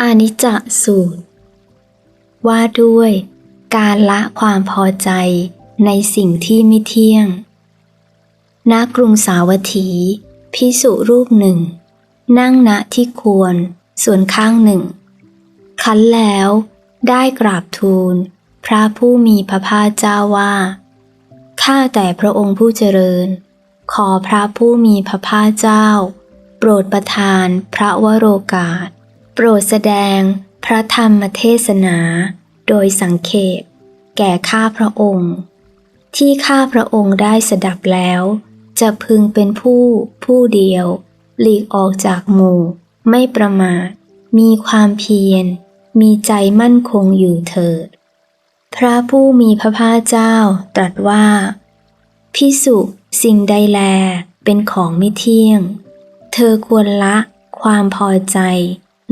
อานิจจสูตร ว่าด้วยการละความพอใจในสิ่งที่ไม่เที่ยง ณ กรุงสาวัตถี พิสุรูปหนึ่ง นั่งณที่ควรส่วนข้างหนึ่ง คันแล้วได้กราบทูล พระผู้มีพระภาคเจ้าว่า ข้าแต่พระองค์ผู้เจริญ ขอพระผู้มีพระภาคเจ้า โปรดประทานพระวโรกาส รดแสดงพระธรรมเทศนา โดยสังเขปแก่ข้าพระองค์ ที่ข้าพระองค์ได้สดับแล้ว จะพึงเป็นผู้ผู้เดียว หลีกออกจากหมู่ ไม่ประมาท มีความเพียร มีใจมั่นคงอยู่เถิด พระผู้มีพระภาคเจ้าตรัสว่า พิสุสิ่งใดแลเป็นของไม่เที่ยง เธอควรละความพอใจ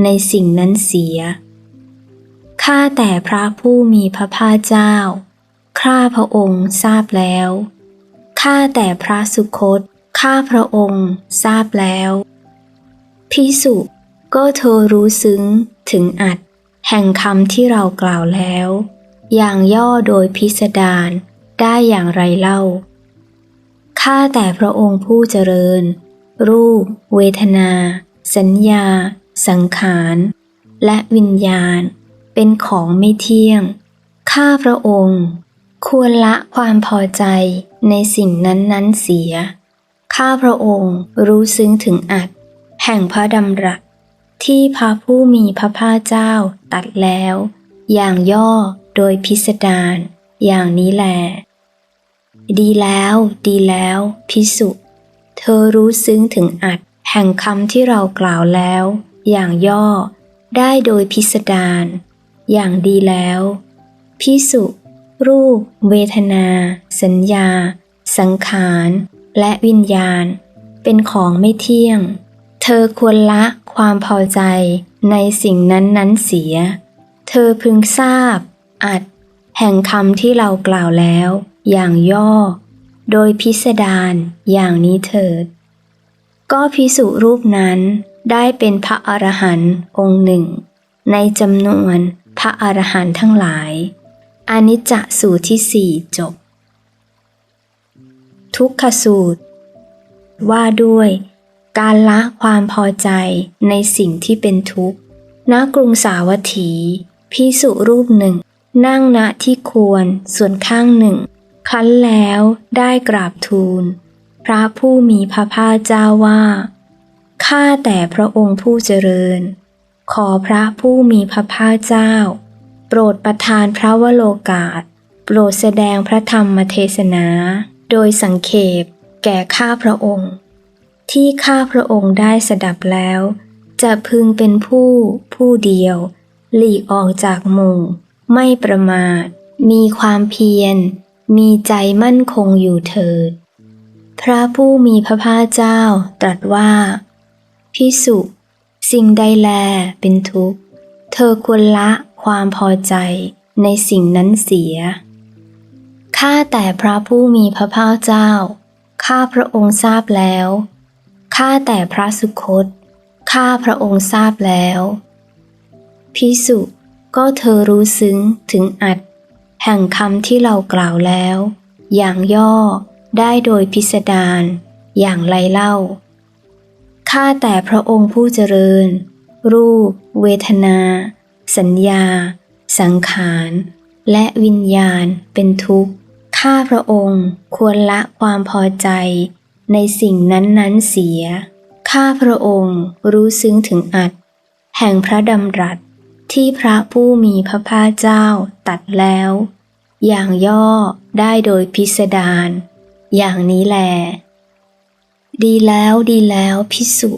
ในสิ่งนั้นเสีย ข้าแต่พระผู้มีพระภาคเจ้า ข้าพระองค์ทราบแล้ว ข้าแต่พระสุคต ข้าพระองค์ทราบแล้วพิสุก็เธอรู้ซึ้งถึงอัดแห่งคำที่เรากล่าวแล้ว อย่างย่อโดยพิสดารได้อย่างไรเล่า ข้าแต่พระองค์ผู้เจริญ รูป เวทนา สัญญา สังขาร และวิญญาณ เป็นของไม่เที่ยง ข้าพระองค์ ควรละความพอใจในสิ่งนั้นๆเสีย ข้าพระองค์รู้ซึ้งถึงอัดแห่งพระดำรัสที่พระผู้มีพระภาคเจ้าตัดแล้ว อย่างย่อโดยพิสดารอย่างนี้แล ดีแล้ว ดีแล้ว พิสุ เธอรู้ซึ้งถึงอัดแห่งคำที่เรากล่าวแล้ว อย่างย่อได้โดยพิสดารอย่างดีแล้ว พิสุ รูป เวทนา สัญญา สังขาร และวิญญาณ เป็นของไม่เที่ยง เธอควรละความพอใจในสิ่งนั้นๆเสีย เธอพึงทราบ อัด แห่งคำที่เรากล่าวแล้ว อย่างย่อ โดยพิสดารอย่างนี้เถิด ก็พิสุรูปนั้น ได้เป็นพระอรหันต์องค์หนึ่ง ในจำนวนพระอรหันต์ทั้งหลายอนิจจสูตรที่สี่จบ ทุกขสูตร ว่าด้วยการละความพอใจในสิ่งที่เป็นทุกข์ ณ กรุงสาวัตถี พิสุรูปหนึ่ง นั่งณที่ควรส่วนข้างหนึ่งคั้นแล้วได้กราบทูล พระผู้มีพระภาคเจ้าว่า ข้าแต่พระองค์ผู้เจริญ ขอพระผู้มีพระภาคเจ้า โปรดประทานพระวโรกาส โปรดแสดงพระธรรมเทศนา โดยสังเขปแก่ข้าพระองค์ ที่ข้าพระองค์ได้สดับแล้ว จะพึงเป็นผู้ผู้เดียว หลีกออกจากหมู่ ไม่ประมาท มีความเพียร มีใจมั่นคงอยู่เถิด พระผู้มีพระภาคเจ้าตรัสว่า พิสุสิ่งใดแลเป็นทุกข์ เธอควรละความพอใจในสิ่งนั้นเสีย ข้าแต่พระผู้มีพระภาคเจ้า ข้าพระองค์ทราบแล้ว ข้าแต่พระสุคต ข้าพระองค์ทราบแล้วพิสุก็เธอรู้ซึ้งถึงอัดแห่งคำที่เรากล่าวแล้ว อย่างย่อได้โดยพิสดารอย่างไรเล่า ข้าแต่พระองค์ผู้เจริญ รูป เวทนา สัญญา สังขาร และวิญญาณเป็นทุกข์ ข้าพระองค์ควรละความพอใจในสิ่งนั้นๆเสีย ข้าพระองค์รู้ซึ้งถึงอัดแห่งพระดำรัสที่พระผู้มีพระภาคเจ้าตัดแล้ว อย่างย่อได้โดยพิสดารอย่างนี้แล ดีแล้วดีแล้วพิสุ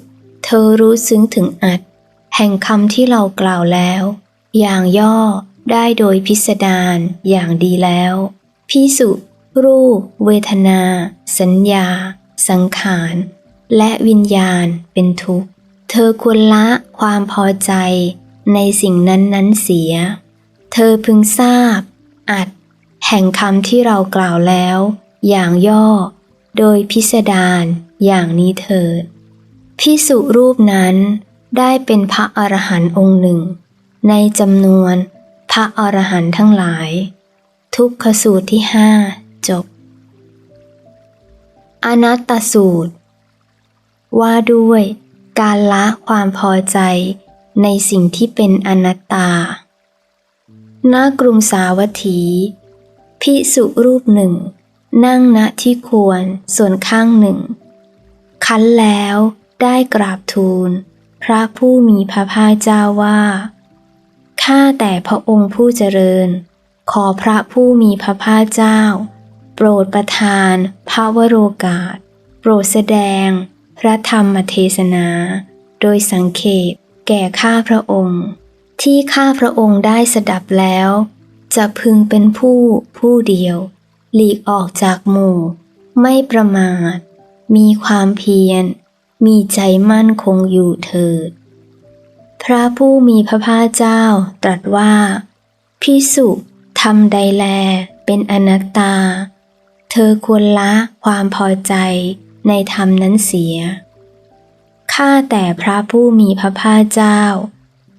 เธอรู้ซึ้งถึงอัด แห่งคำที่เรากล่าวแล้ว อย่างย่อได้โดยพิสดารอย่างดีแล้วพิสุ รูป เวทนา สัญญา สังขาร และวิญญาณเป็นทุกข์ เธอควรละความพอใจในสิ่งนั้นๆเสีย เธอพึงทราบ อัด แห่งคำที่เรากล่าวแล้ว อย่างย่อ โดยพิสดาร อย่างนี้เถิดพิสุรูปนั้นได้เป็นพระอรหันต์องค์หนึ่ง ในจำนวนพระอรหันต์ทั้งหลาย ทุกขสูตรที่ห้าจบ อนัตตสูตร ว่าด้วยการละความพอใจในสิ่งที่เป็นอนัตตา ณ กรุงสาวัตถี พิสุรูปหนึ่ง นั่งณที่ควรส่วนข้างหนึ่ง คันแล้วได้กราบทูล พระผู้มีพระภาคเจ้าว่า ข้าแต่พระองค์ผู้เจริญ ขอพระผู้มีพระภาคเจ้า โปรดประทานพระวโรกาส โปรดแสดง พระธรรมเทศนา โดยสังเขปแก่ข้าพระองค์ ที่ข้าพระองค์ได้สดับแล้ว จะพึงเป็นผู้ผู้เดียว หลีกออกจากหมู่ ไม่ประมาท มีความเพียร มีใจมั่นคงอยู่เถิด พระผู้มีพระภาคเจ้าตรัสว่า พิสุทำใดแล เป็นอนัตตา เธอควรละความพอใจในธรรมนั้นเสีย ข้าแต่พระผู้มีพระภาคเจ้า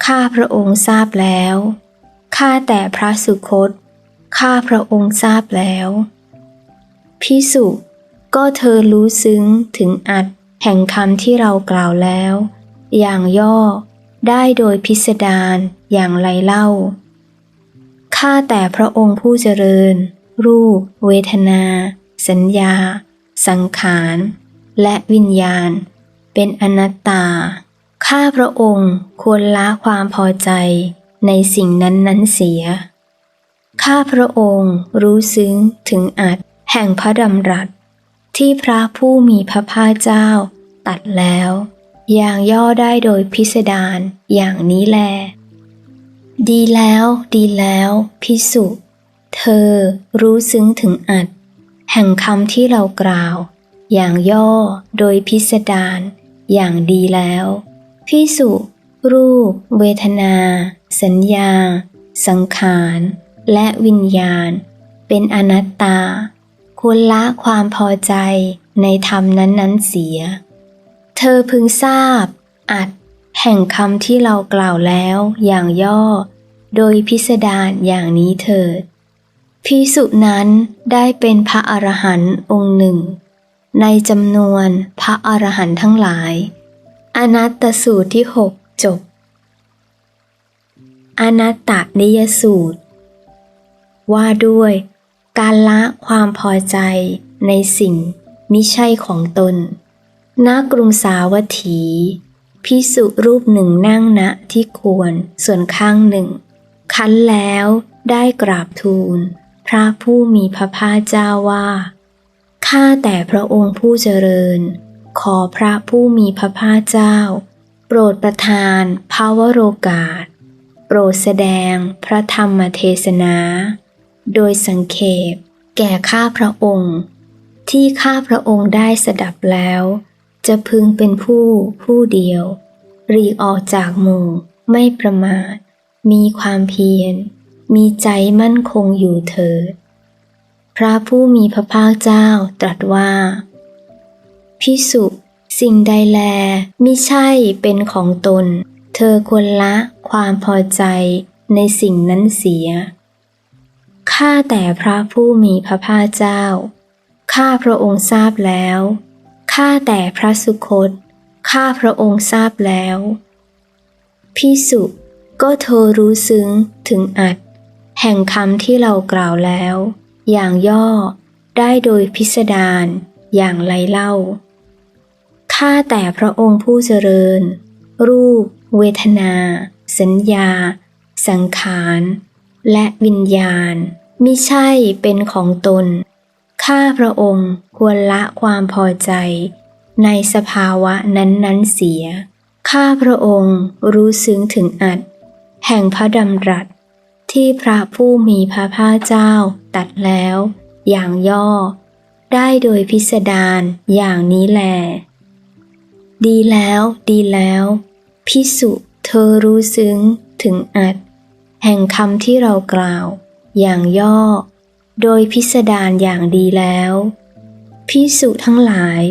ข้าพระองค์ทราบแล้ว ข้าแต่พระสุคต ข้าพระองค์ทราบแล้ว พิสุ ก็เธอรู้ซึ้งถึงอัดแห่งคำที่เรากล่าวแล้ว อย่างย่อได้โดยพิสดารอย่างไรเล่า ข้าแต่พระองค์ผู้เจริญ รูป เวทนา สัญญา สังขาร และวิญญาณ เป็นอนัตตา ข้าพระองค์ควรละความพอใจในสิ่งนั้นนั้นเสีย ข้าพระองค์รู้ซึ้งถึงอัดแห่งพระดำรัส ที่พระผู้มีพระภาคเจ้า ตัดแล้ว อย่างย่อได้โดยพิสดารอย่างนี้แล ดีแล้ว ดีแล้ว พิสุ เธอรู้ซึ้งถึงอัด แห่งคำที่เรากล่าว อย่างย่อโดยพิสดารอย่างดีแล้ว พิสุ รูป เวทนา สัญญา สังขาร และวิญญาณ เป็นอนัตตา ควรละความพอใจในธรรมนั้นๆเสีย เธอพึงทราบ อัดแห่งคำที่เรากล่าวแล้วอย่างย่อ โดยพิสดารอย่างนี้เถิดพิสุนั้นได้เป็นพระอรหันต์องค์หนึ่ง ในจำนวนพระอรหันต์ทั้งหลาย อนัตตสูตรที่หกจบ อนัตตนิยสูตร ว่าด้วย การละความพอใจในสิ่งมิใช่ของตนณกรุงสาวัตถีพิสุรูปหนึ่งนั่งณที่ควรส่วนข้างหนึ่ง คันแล้วได้กราบทูล พระผู้มีพระภาคเจ้าว่า ข้าแต่พระองค์ผู้เจริญ ขอพระผู้มีพระภาคเจ้า โปรดประทานภาวโรกาส โปรดแสดงพระธรรมเทศนา โดยสังเขปแก่ข้าพระองค์ ที่ข้าพระองค์ได้สดับแล้ว จะพึงเป็นผู้ผู้เดียวหลีกออกจากหมู่ไม่ประมาท มีความเพียร มีใจมั่นคงอยู่เถิด พระผู้มีพระภาคเจ้าตรัสว่า พิสุสิ่งใดแลมิใช่เป็นของตน เธอควรละความพอใจในสิ่งนั้นเสีย ข้าแต่พระผู้มีพระภาคเจ้า ข้าพระองค์ทราบแล้ว ข้าแต่พระสุคต ข้าพระองค์ทราบแล้วพิสุก็เธอรู้ซึ้งถึงอัด แห่งคำที่เรากล่าวแล้ว อย่างย่อได้โดยพิสดารอย่างไรเล่า ข้าแต่พระองค์ผู้เจริญ รูป เวทนา สัญญา สังขาร และวิญญาณ มิใช่เป็นของตน ข้าพระองค์ควรละความพอใจ ในสภาวะนั้นๆเสีย ข้าพระองค์รู้ซึ้งถึงอัด แห่งพระดำรัส ที่พระผู้มีพระภาคเจ้าตัดแล้ว อย่างย่อ ได้โดยพิสดารอย่างนี้แล ดีแล้วดีแล้ว พิสุเธอรู้ซึ้งถึงอัด แห่งคำที่เรากล่าว อย่างย่อ โดยพิสดารอย่างดีแล้วพิสุทั้งหลาย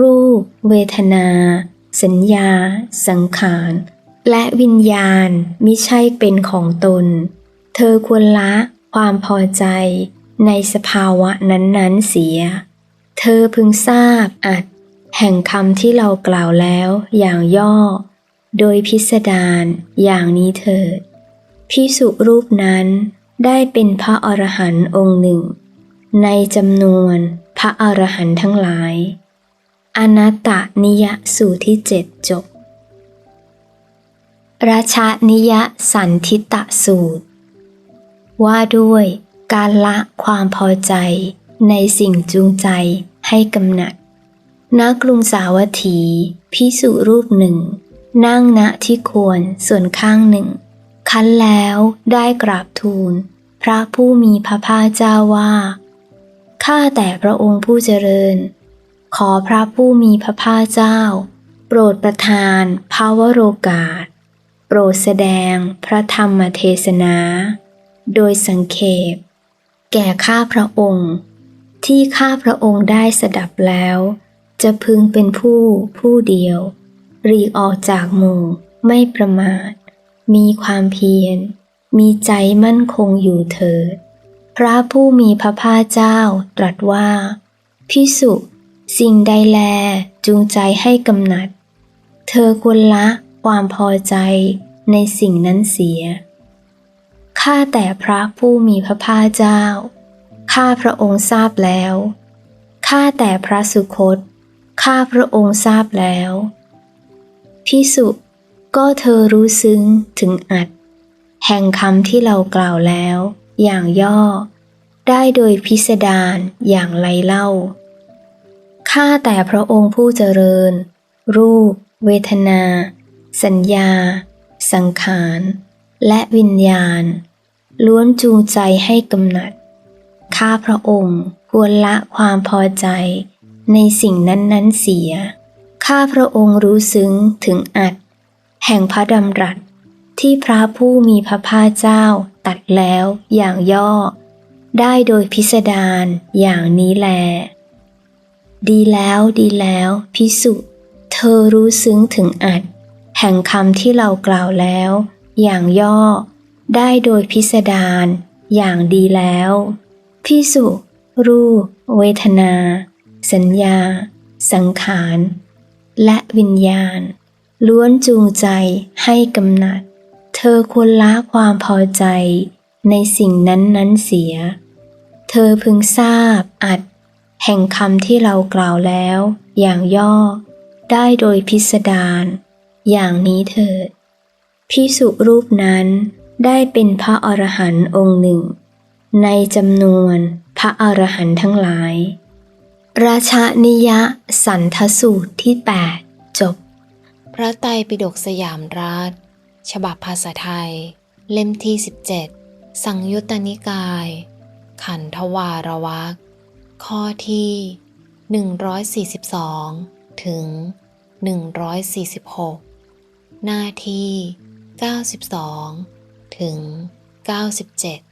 รูป เวทนา สัญญา สังขาร และวิญญาณมิใช่เป็นของตน เธอควรละความพอใจในสภาวะนั้นๆเสีย เธอพึงทราบอัดแห่งคำที่เรากล่าวแล้วอย่างย่อ โดยพิสดารอย่างนี้เถิดพิสุรูปนั้น ได้เป็นพระอรหันต์องค์หนึ่ง ในจำนวนพระอรหันต์ทั้งหลาย อนัตตนิยสูตรที่เจ็ดจบ ราชานิยสันทิตะสูตร ว่าด้วยการละความพอใจในสิ่งจูงใจให้กำหนัดณกรุงสาวัตถีพิสุรูปหนึ่ง นั่งณที่ควรส่วนข้างหนึ่ง คันแล้วได้กราบทูล พระผู้มีพระภาคเจ้าว่า ข้าแต่พระองค์ผู้เจริญ ขอพระผู้มีพระภาคเจ้า โปรดประทานภาวโรกาส โปรดแสดงพระธรรมเทศนา โดยสังเขปแก่ข้าพระองค์ ที่ข้าพระองค์ได้สดับแล้ว จะพึงเป็นผู้ผู้เดียว หลีกออกจากหมู่ไม่ประมาท มีความเพียร มีใจมั่นคงอยู่เถิด พระผู้มีพระภาคเจ้าตรัสว่า พิสุสิ่งใดแลจูงใจให้กำหนัด เธอควรละความพอใจในสิ่งนั้นเสีย ข้าแต่พระผู้มีพระภาคเจ้า ข้าพระองค์ทราบแล้ว ข้าแต่พระสุคต ข้าพระองค์ทราบแล้ว พิสุ ก็เธอรู้ซึ้งถึงอัด แห่งคำที่เรากล่าวแล้ว อย่างย่อ ได้โดยพิสดารอย่างไรเล่า ข้าแต่พระองค์ผู้เจริญ รูป เวทนา สัญญา สังขาร และวิญญาณ ล้วนจูงใจให้กำหนัด ข้าพระองค์ควรละความพอใจในสิ่งนั้นๆเสีย ข้าพระองค์รู้ซึ้งถึงอัด แห่งพระดำรัส ที่พระผู้มีพระภาคเจ้าตัดแล้วอย่างย่อ ได้โดยพิสดารอย่างนี้แล ดีแล้วดีแล้วพิสุเธอรู้ซึ้งถึงอัด แห่งคำที่เรากล่าวแล้ว อย่างย่อ ได้โดยพิสดารอย่างดีแล้วพิสุรูปเวทนา สัญญา สังขาร และวิญญาณ ล้วนจูงใจให้กำหนัด เธอควรละความพอใจในสิ่งนั้นๆเสีย เธอพึงทราบอัด แห่งคำที่เรากล่าวแล้ว อย่างย่อ ได้โดยพิสดารอย่างนี้เถิดพิสุรูปนั้นได้เป็นพระอรหันต์องค์หนึ่ง ในจำนวนพระอรหันต์ทั้งหลาย ราชานิยสันทสูตรที่ 8 จบ ระไตรปิฎกสยามราชฉบับภาษาไทย เล่มที่ 17 สังยุตตนิกาย ขันธวารวักข้อที่ 142 ถึง 146 หน้าที่ 92 ถึง 97